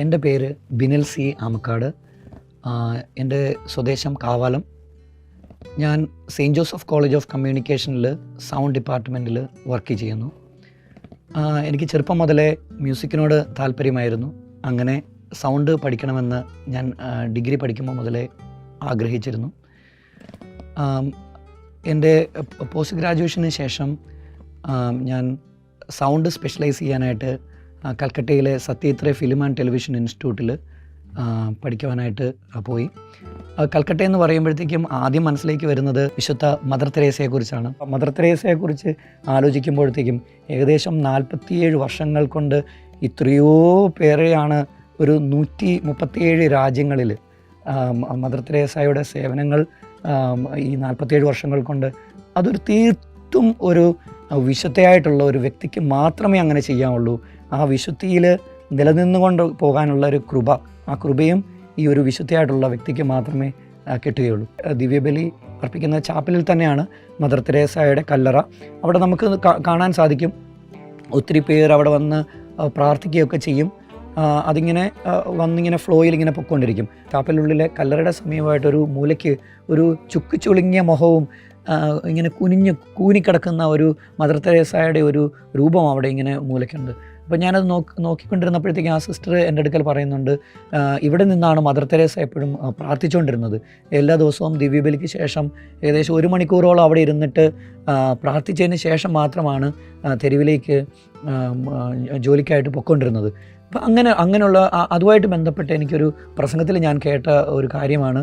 എന്റെ പേര് ബിനിൽ സി ആമക്കാട്. എന്റെ സ്വദേശം കാവാലം. ഞാൻ സെയിന്റ് ജോസഫ് കോളേജ് ഓഫ് കമ്മ്യൂണിക്കേഷനിൽ സൗണ്ട് ഡിപ്പാർട്ട്മെന്റിൽ വർക്ക് ചെയ്യുന്നു. എനിക്ക് ചെറുപ്പം മുതലേ മ്യൂസിക്കിനോട് താല്പര്യമായിരുന്നു. അങ്ങനെ സൗണ്ട് പഠിക്കണമെന്ന് ഞാൻ ഡിഗ്രി പഠിക്കുമ്പോൾ മുതലേ ആഗ്രഹിച്ചിരുന്നു. എന്റെ പോസ്റ്റ് ഗ്രാജുവേഷന് ശേഷം ഞാൻ സൗണ്ട് സ്പെഷ്യലൈസ് ചെയ്യാനായിട്ട് കൽക്കട്ടയിലെ സത്യത്ര ഫിലിം ആൻഡ് ടെലിവിഷൻ ഇൻസ്റ്റിറ്റ്യൂട്ടിൽ പഠിക്കുവാനായിട്ട് പോയി. കൽക്കട്ട എന്ന് പറയുമ്പോഴത്തേക്കും ആദ്യം മനസ്സിലേക്ക് വരുന്നത് വിശുദ്ധ മദർ തെരേസയെക്കുറിച്ചാണ് മദർ തെരേസയെക്കുറിച്ച് ആലോചിക്കുമ്പോഴത്തേക്കും ഏകദേശം നാൽപ്പത്തിയേഴ് വർഷങ്ങൾ കൊണ്ട് ഇത്രയോ പേരെയാണ് ഒരു നൂറ്റി മുപ്പത്തിയേഴ് രാജ്യങ്ങളിൽ മദർ തെരേസയുടെ സേവനങ്ങൾ ഈ നാൽപ്പത്തിയേഴ് വർഷങ്ങൾ കൊണ്ട് അതൊരു തീർത്തും ഒരു വിശുദ്ധയായിട്ടുള്ള ഒരു വ്യക്തിക്ക് മാത്രമേ അങ്ങനെ ചെയ്യാവുള്ളൂ. ആ വിശുദ്ധിയിൽ നിലനിന്നുകൊണ്ട് പോകാനുള്ള ഒരു കൃപ ആ കൃപയും ഈ ഒരു വിശുദ്ധയായിട്ടുള്ള വ്യക്തിക്ക് മാത്രമേ ആ, കിട്ടുകയുള്ളൂ. ദിവ്യബലി അർപ്പിക്കുന്ന ചാപ്പലിൽ തന്നെയാണ് മദർ തെരേസയുടെ കല്ലറ. അവിടെ നമുക്ക് കാണാൻ സാധിക്കും. ഒത്തിരി പേർ അവിടെ വന്ന് ആ, പ്രാർത്ഥിക്കുകയൊക്കെ ചെയ്യും. ആ, അതിങ്ങനെ വന്നിങ്ങനെ ഫ്ലോയിൽ ഇങ്ങനെ പൊക്കോണ്ടിരിക്കും ചാപ്പലിനുള്ളിലെ കല്ലറയുടെ സമയമായിട്ടൊരു മൂലയ്ക്ക് ഒരു ചുക്ക് ചുളുങ്ങിയ മുഖവും ആ, ഇങ്ങനെ കുനിഞ്ഞ് കൂനിക്കിടക്കുന്ന ഒരു മദർ തെരേസയുടെ ഒരു രൂപം അവിടെ ഇങ്ങനെ മൂലയ്ക്കുണ്ട്. അപ്പോൾ ഞാനത് നോക്കി നോക്കിക്കൊണ്ടിരുന്നപ്പോഴത്തേക്കും ആ സിസ്റ്റർ എന്റെ അടുക്കൽ പറയുന്നുണ്ട് ഇവിടെ നിന്നാണ് മദർ തെരേസ എപ്പോഴും പ്രാർത്ഥിച്ചുകൊണ്ടിരുന്നത് എല്ലാ ദിവസവും ദിവ്യബലിക്ക് ശേഷം ഏകദേശം ഒരു മണിക്കൂറോളം അവിടെ ഇരുന്നിട്ട് പ്രാർത്ഥിച്ചതിന് ശേഷം മാത്രമാണ് തെരുവിലേക്ക് ജോലിക്കായിട്ട് പൊയ്ക്കൊണ്ടിരുന്നത്. അപ്പം അങ്ങനെ അങ്ങനെയുള്ള അതുമായിട്ട് ബന്ധപ്പെട്ട് എനിക്കൊരു പ്രസംഗത്തിൽ ഞാൻ കേട്ട ഒരു കാര്യമാണ്.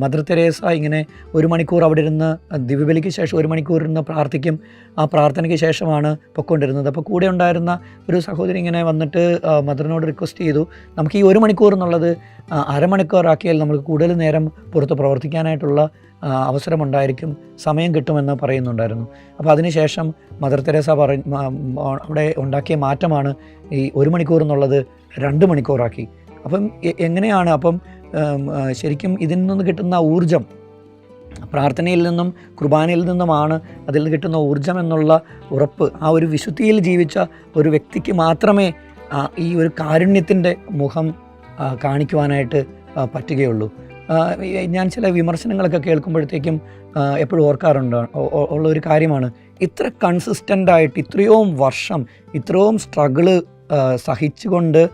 മദർ തെരേസ ഇങ്ങനെ ഒരു മണിക്കൂർ അവിടെ ഇരുന്ന് ദിവ്യബലിക്ക് ശേഷം ഒരു മണിക്കൂർ ഇരുന്ന് പ്രാർത്ഥിക്കും. ആ പ്രാർത്ഥനയ്ക്ക് ശേഷമാണ് പൊയ്ക്കൊണ്ടിരുന്നത്. അപ്പോൾ കൂടെ ഉണ്ടായിരുന്ന ഒരു സഹോദരി ഇങ്ങനെ വന്നിട്ട് മദറിനോട് റിക്വസ്റ്റ് ചെയ്തു നമുക്ക് ഈ ഒരു മണിക്കൂർ എന്നുള്ളത് അരമണിക്കൂറാക്കിയാൽ നമുക്ക് കൂടുതൽ നേരം പുറത്ത് പ്രവർത്തിക്കാനായിട്ടുള്ള അവസരമുണ്ടായിരിക്കും സമയം കിട്ടുമെന്ന് പറയുന്നുണ്ടായിരുന്നു. അപ്പോൾ അതിനുശേഷം മദർ തെരേസ പറ അവിടെ ഉണ്ടാക്കിയ മാറ്റമാണ് ഈ ഒരു മണിക്കൂർ എന്നുള്ളത് രണ്ട് മണിക്കൂറാക്കി. അപ്പം എങ്ങനെയാണ് അപ്പം ശരിക്കും ഇതിൽ നിന്ന് കിട്ടുന്ന ഊർജം പ്രാർത്ഥനയിൽ നിന്നും കുർബാനയിൽ നിന്നുമാണ് അതിൽ നിന്ന് കിട്ടുന്ന ഊർജം എന്നുള്ള ഉറപ്പ് ആ ഒരു വിശുദ്ധിയിൽ ജീവിച്ച ഒരു വ്യക്തിക്ക് മാത്രമേ ഈ ഒരു കാരുണ്യത്തിന്റെ മുഖം കാണിക്കുവാനായിട്ട് പറ്റുകയുള്ളൂ. ഞാൻ ചില വിമർശനങ്ങളൊക്കെ കേൾക്കുമ്പോഴത്തേക്കും എപ്പോഴും ഓർക്കാറുണ്ട്. ഉള്ള ഒരു കാര്യമാണ്. ഇത്ര കൺസിസ്റ്റന്റ് ആയിട്ട് ഇത്രയും വർഷം ഇത്രയും സ്ട്രഗിൾ സഹിച്ചുകൊണ്ട്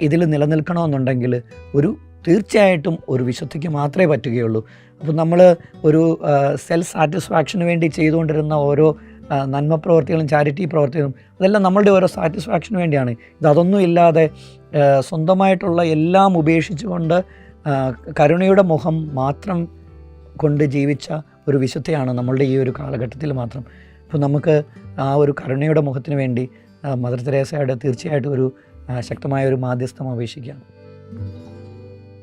ഇതിൽ നിലനിൽക്കണമെന്നുണ്ടെങ്കിൽ ഒരു തീർച്ചയായിട്ടും ഒരു വിശുദ്ധിക്ക് മാത്രമേ പറ്റുകയുള്ളൂ. അപ്പോൾ നമ്മൾ ഒരു സെൽഫ് സാറ്റിസ്ഫാക്ഷന് വേണ്ടി ചെയ്തുകൊണ്ടിരുന്ന ഓരോ നന്മ പ്രവർത്തികളും ചാരിറ്റി പ്രവർത്തികളും അതെല്ലാം നമ്മളുടെ ഓരോ സാറ്റിസ്ഫാക്ഷന് വേണ്ടിയാണ്. ഇത് അതൊന്നും ഇല്ലാതെ സ്വന്തമായിട്ടുള്ള എല്ലാം ഉപേക്ഷിച്ചുകൊണ്ട് കരുണയുടെ മുഖം മാത്രം കൊണ്ട് ജീവിച്ച ഒരു വിശുദ്ധയാണ് നമ്മളുടെ ഈ ഒരു കാലഘട്ടത്തിൽ മാത്രം. അപ്പോൾ നമുക്ക് ആ ഒരു കരുണയുടെ മുഖത്തിന് വേണ്ടി മദർ തെരേസയുടെ തീർച്ചയായിട്ടും ഒരു ശക്തമായ ഒരു മാധ്യസ്ഥം അപേക്ഷിക്കാം.